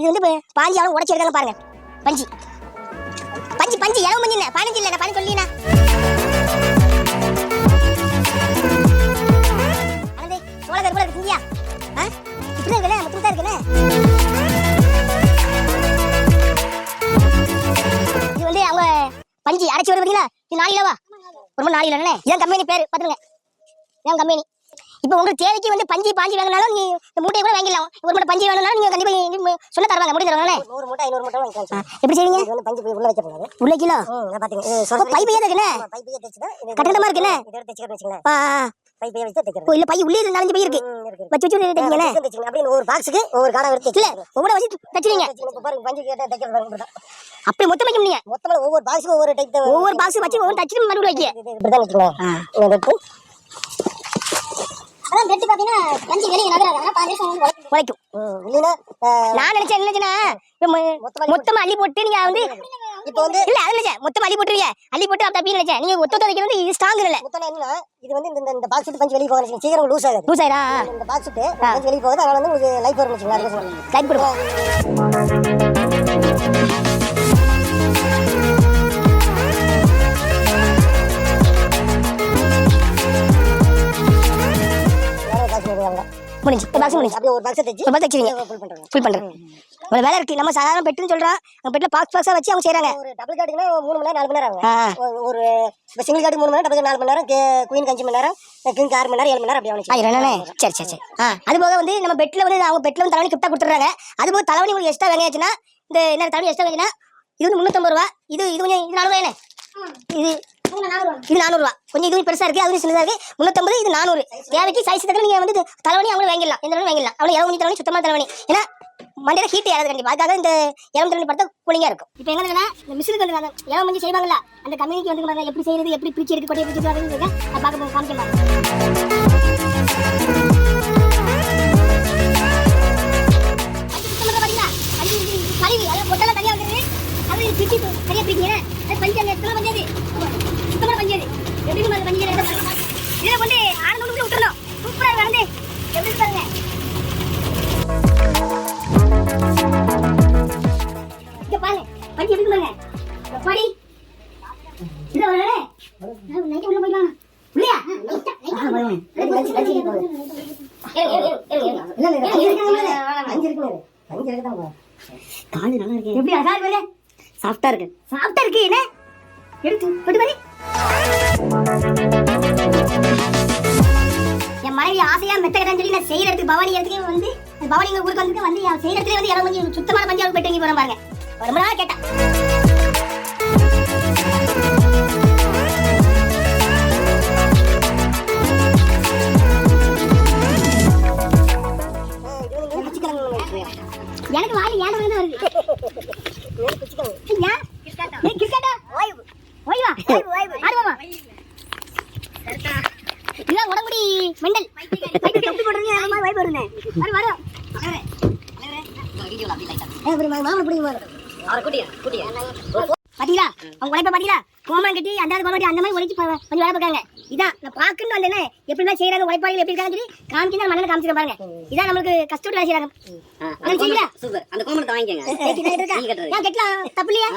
இது வந்து இப்ப பாஞ்சு ஆளும் உடச்சி பாருங்க. பஞ்சு. பஞ்சு பஞ்சு. எவ்வளவு பஞ்சு? என்ன? பதினஞ்சு இல்லை பதினஞ்சு சொல்லினா. அனந்தே கருப்புல இருக்குங்கயா இப்படி தான் இது வந்து அவங்க பஞ்சு அடைச்சி வருவீங்களா பார்த்தீங்களா இது ரொம்ப நாலு கிலோண்ணே இதான் கம்பெனி பேர் பார்த்துருங்க இதான் கம்பெனி. இப்போ உங்களுக்கு தேவைக்கு வந்து பஞ்சு பாஞ்சு வாங்கினாலும் நீ இந்த மூட்டையை கூட வாங்கிடலாம். ஒரு மூட்டை பஞ்சு வேணும்னாலும் நீங்க கண்டிப்பா இங்க சொல்ல தருவாங்க முடி தருவாங்களே? நூறு மூட்டை ஐநூறு மூட்டை வாங்கிக்கலாம் எப்படி செய்வீங்க? வந்து பஞ்சு போய் உள்ள வைக்கப்படாது உள்ள கிலோ பாத்தீங்க பைப் ஏதா இருக்குண்ணே பைப்பையே தைச்சுதான் கட்டடமா இருக்குண்ணே இதை எடுத்து தைச்சுக்கிறேன்னு வச்சுங்களேன் ஆ, ஆ, ஆ. பைப்பையே வச்சு ஓ தைக்கிறது இல்ல பை உள்ளே இருந்து நாலஞ்சு பை இருக்கு. வச்சு வச்சு. அப்படியே ஒவ்வொரு பாக்ஸுக்கு ஒவ்வொரு காடை எடுத்து இல்ல தைச்சுக்கணும். ஒவ்வொரு வச்சு தச்சுவீங்க தைச்சுக்கணும். இப்ப பாருங்க பஞ்சு கேட்டா தைக்கிறது பாருங்க இப்படிதான். அப்படி மொத்தம் வைக்க முடியும்? மொத்தமா ஒவ்வொரு பாக்ஸுக்கு ஒவ்வொரு டைப் ஒவ்வொரு பாக்ஸ் வச்சு ஒவ்வொரு மறுபடியும் வைக்க. வச்சுக்கலாம் அதான் பெட்டு பாத்தீங்கன்னா பஞ்சு வெளியே நகராது. பாஞ்சு நிமிஷம் உழைக்கும். ம், இல்லைன்னா அஹ், நான் நினைச்சேன் என்ன நினைச்சேன்னா இப்ப மொ- மொத்தமா அள்ளி போட்டு நீங்க வந்து இப்போ வந்து இல்ல அது மொத்தமா அள்ளி போட்டுருவீங்க. அள்ளி போட்டு அப்படி அப்படின்னு நினைச்சேன். நீங்க ஒத்த வைக்கிறது வந்து இது ஸ்ட்ராங் இல்ல. மொத்தம் என்னன்னா இது வந்து இந்த- இந்த பாக்ஸ் விட்டு பஞ்சு வெளியே போக சீக்கிரம் லூஸ் ஆகாது லூஸ் ஆயிரா இந்த பாக்ஸ் விட்டு பஞ்சு வெளியே போகுது. அதனால வந்து உங்களுக்கு லைஃப் வரும் வச்சுக்கலாம் அதுக்கு சொல்றேன். முடிஞ்சு. இந்த பாக்ஸ் முடிஞ்சு. அப்படியே ஒரு பாக்ஸ் தைச்சு ஒரு பாக்ஸ் தைச்சிருவீங்க. ஃபுல் பண்றேன் ஒரு வேலை இருக்கு. நம்ம சாதாரண பெட்டுன்னு சொல்றோம். அந்த பெட்ல பாக்ஸ் பாக்ஸா வச்சு அவங்க செய்றாங்க. ஒரு டபுள் காட்டுக்குன்னா மூணு மணி நேரம் நாலு மணி நேரம் ஆகும். ஒரு- ஒரு இப்போ சிங்கிள் காட்டு மூணு மணி நேரம் டபுள் நாலு மணி நேரம் குயின் அஞ்சு மணி நேரம் கிங் ஆறு மணி நேரம் ஏழு மணி நேரம் அப்படி ஆகும். சரி சரி சரி. ஆ அது போக வந்து நம்ம பெட்ல வந்து அவங்க பெட்ல வந்து தலைவணி கிஃப்டா கொடுத்துறாங்க அது போக தலைவணி உங்களுக்கு எக்ஸ்ட்ரா வாங்கியாச்சுன்னா இந்த என்ன தலைவணி எக்ஸ்ட்ரா வாங்கினா இது வந்து முந்நூற்றம்பது ரூபா. இது இது கொஞ்சம் இது நானூறு என்ன இது இது நானூறுவா. கொஞ்சம் இதுவும் கொஞ்சம் பெருசா இருக்கு. அது கொஞ்சம் சின்னதா இருக்கு. முந்நூற்றம்பது இது நானூறு. தேவைக்கு சைஸ் தக்க நீங்க வந்து தலைவணி அவங்களும் வாங்கிடலாம். எந்த வாங்கிடலாம். அவ்வளோ இரவு தலைவணி சுத்தமான தலைவணி. ஏன்னா மண்டையில ஹீட் ஏறாது கண்டிப்பா. அதுக்காக இந்த இளம் தலைவணி படத்தை கூலிங்கா இருக்கும். இப்போ எங்க இந்த மிஷினுக்கு வந்து அந்த இளம் மஞ்சள் செய்வாங்களா அந்த கம்பெனிக்கு வந்து எப்படி செய்யறது எப்படி பிரிச்சு எடுக்க கொட்டை பிரிச்சு எடுக்கிறது அதை பார்க்க போங்க, காமிக்க சரியா பிரிக்கீங்க அது பஞ்சு அந்த இடத்துல பஞ்சாது சுத்தமான பஞ்சாது எப்படி நம்ம பஞ்சு இதில் கொண்டு ஆனந்த உள்ள விட்டுறணும். சூப்பரா நடந்து எப்படி பாருங்க. இங்க பாருங்க பஞ்சு எப்படி பாருங்க. படி. இது வரலே நைட் உள்ள போய்க்கலாம் உள்ளையா காலு நல்லா இருக்கு. எப்படி அழகா இருக்கு சாஃப்டா இருக்கு. சாஃப்டா இருக்கு என்ன? எடுத்து கொண்டு என் மனைவி ஆசையா மெத்த கட்டான்னு சொல்லி நான் செய்யற இடத்துக்கு பவானி இடத்துக்கு வந்து பவானி ஊருக்கு வந்துட்டு வந்து அவன் செய்யற இடத்துல வந்து இடம் கொஞ்சம் சுத்தமான பஞ்சாவது போயிட்டு வாங்கி போறேன் பாருங்க. ரொம்ப நாள் கேட்டேன் மெண்டல் போடுறீங்க அந்த மாதிரி பாத்தீங்களா அவங்க உழைப்ப பாத்தீங்களா கோமம் கட்டி அந்த கோமட்டி அந்த மாதிரி உழைச்சு பா- கொஞ்சம் வேலை பார்க்காங்க இதான் நான் பாக்குன்னு வந்தேனே எப்படி செய்யறாங்க உழைப்பாளிகள் எப்படி இருக்காங்க சொல்லி காமிச்சு மண்ணில் பாருங்க இதான் நம்மளுக்கு கஷ்டப்பட்டு வேலை செய்யறாங்க சூப்பர் அந்த வாங்கிக்கங்க கட்டலாம் தப்பு இல்லையா